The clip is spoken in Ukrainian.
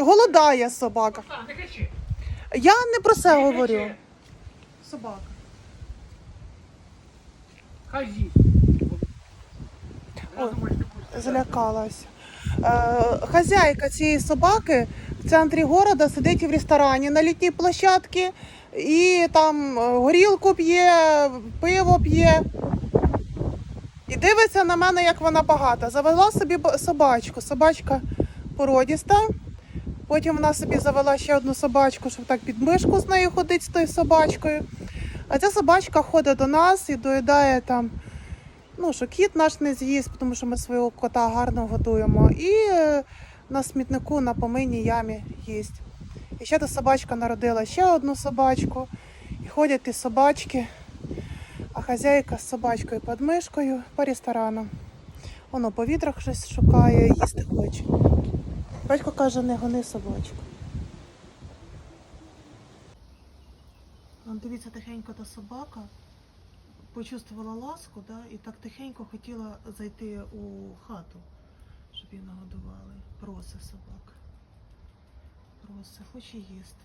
Голодає собака. Я не про це говорю. Собака. Хай. Злякалася. Е, хазяйка цієї собаки в центрі города сидить в ресторані на літній площадці і там е, горілку п'є, пиво п'є. І дивиться на мене, як вона багата. Завела собі собачку. Собачка породіста. Потім вона собі завела ще одну собачку, щоб так під мишку з нею ходить з тою собачкою. А ця собачка ходить до нас і доїдає там ну, що кіт наш не з'їсть, тому що ми свого кота гарно годуємо. І е, на смітнику на помийній ямі їсть. І ще та собачка народила ще одну собачку. І ходять ті собачки, а хазяйка з собачкою під мишкою по ресторанам. Воно по вітрах щось шукає, їсти хоче. Батько каже, не гони собачку. Дивіться, тихенько та собака почувствувала ласку, да, і так тихенько хотіла зайти у хату, щоб її нагодували. Просить собака. Просить, хоче їсти.